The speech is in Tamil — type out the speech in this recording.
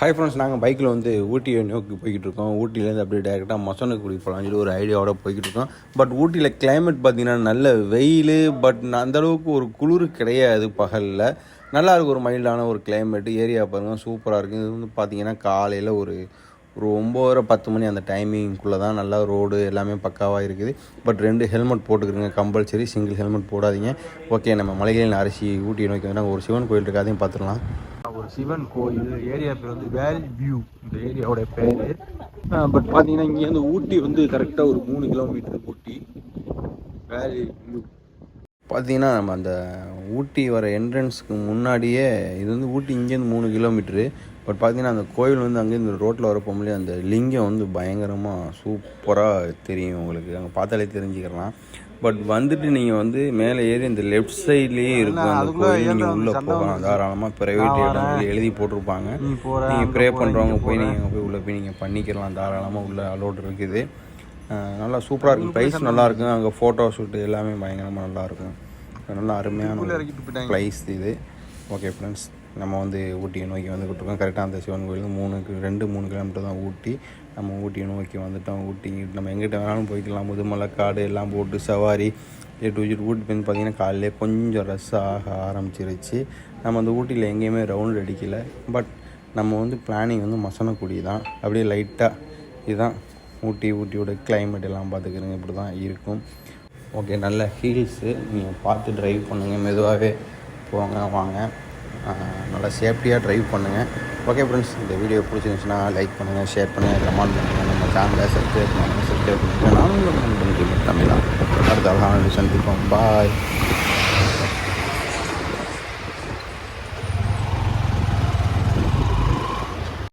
ஹாய் ஃப்ரெண்ட்ஸ் நாங்கள் பைக்கில் வந்து ஊட்டியை நோக்கி போய்கிட்டு இருக்கோம். ஊட்டிலேருந்து அப்படியே டேரெக்டாக மொசனக்குடி போகலாம்னு சொல்லி ஒரு ஐடியாவோட போய்கிட்டு இருக்கோம். பட் ஊட்டியில் கிளைமேட் பார்த்திங்கன்னா நல்ல வெயில் பட் அந்த அளவுக்கு ஒரு குளிர் கிடையாது பகலில். நல்லா இருக்கும் ஒரு மைல்டான ஒரு கிளைமேட்டு ஏரியா பாருங்கள் சூப்பராக இருக்குது இது வந்து பார்த்தீங்கன்னா காலையில் ஒரு ஒரு ஒம்போதரை பத்து மணி அந்த டைமிங்குள்ளே தான் நல்லா ரோடு எல்லாமே பக்காவாக இருக்குது. பட் ரெண்டு ஹெல்மெட் போட்டுக்கிறங்க கம்பல்சரி சிங்கிள் ஹெல்மெட் போடாதீங்க. ஓகே நம்ம மலைகளின் அரிசி ஊட்டி நோக்கி வந்து நாங்கள் ஒரு சிவன் கோயில் இருக்காதையும் பார்த்துடலாம். ஒரு சிவன் கோயில் ஏரியா பேர் வந்து வேல் வியூ இந்த ஏரியாவோட பேர். பட் பார்த்தீங்கன்னா இங்கேருந்து ஊட்டி வந்து கரெக்டாக ஒரு மூணு கிலோமீட்டர் ஊட்டி. வேலி வியூ பார்த்தீங்கன்னா நம்ம அந்த ஊட்டி வர என்ட்ரன்ஸ்க்கு முன்னாடியே இது வந்து ஊட்டி இங்கேருந்து மூணு கிலோமீட்ரு பட் பார்த்தீங்கன்னா அந்த கோயில் வந்து அங்கேருந்து ரோட்டில் வர முடியாது அந்த லிங்கம் வந்து பயங்கரமாக சூப்பராக தெரியும் உங்களுக்கு. அங்கே பார்த்தாலே தெரிஞ்சுக்கலாம் பட் வந்துட்டு நீங்கள் வந்து மேலே ஏறி இந்த லெஃப்ட் சைட்லேயே இருக்கும் அந்த கோயில் நீங்கள் உள்ளே போகலாம். தாராளமாக ப்ரைவேட் இடங்கள் எழுதி போட்டிருப்பாங்க. நீங்கள் ப்ரே பண்ணுறவங்க போய் நீங்கள் அங்கே போய் உள்ளே போய் நீங்கள் பண்ணிக்கலாம். தாராளமாக உள்ள அலோட் இருக்குது. நல்லா சூப்பராக இருக்கும். ப்ரைஸ் நல்லா இருக்கும். அங்கே ஃபோட்டோ ஷூட் எல்லாமே பயங்கரமாக நல்லா இருக்கும். நல்லா அருமையான ப்ளைஸ் இது. ஓகே ஃப்ரெண்ட்ஸ் நம்ம வந்து ஊட்டியை நோக்கி வந்துக்கிட்டு இருக்கோம் கரெக்டாக அந்த சிவன் கோயில் மூணுக்கு ரெண்டு மூணு கிலோமீட்டர் தான் ஊட்டி. நம்ம ஊட்டியை நோக்கி வந்துட்டோம். ஊட்டி நம்ம எங்கிட்ட வேணாலும் போய்க்கலாம். முதுமலை காடு எல்லாம் போட்டு சவாரி ஏ டு ஜிட் ஊட்டி வந்து பார்த்திங்கன்னா காலையிலே கொஞ்சம் ரஷ் ஆக ஆரம்பிச்சிருச்சு. நம்ம அந்த ஊட்டியில் எங்கேயுமே ரவுண்ட் அடிக்கலை. பட் நம்ம வந்து பிளானிங் வந்து மசனக்குடி தான் அப்படியே லைட்டாக இதுதான் ஊட்டி ஊட்டியோட கிளைமேட் எல்லாம் பார்த்துக்கிறீங்க இப்படி தான் இருக்கும். ஓகே நல்ல ஹீல்ஸு நீங்கள் பார்த்து ட்ரைவ் பண்ணுங்கள் மெதுவாகவே போங்க வாங்க. நல்லா சேஃப்டியாக ட்ரைவ் பண்ணுங்கள் ஓகே ஃப்ரெண்ட்ஸ் இந்த வீடியோ பிடிச்சிருந்துச்சுன்னா லைக் பண்ணுங்கள் ஷேர் பண்ணுங்கள் கமெண்ட் பண்ணுங்கள் நம்ம சேனலை சப்ஸ்கிரைப் பண்ணுங்கள் சப்ஸ்கிரைப் பண்ணுங்கள் நானும் பண்ணுறீங்க தமிழா. அடுத்த அழகான சந்திப்போம் பாய்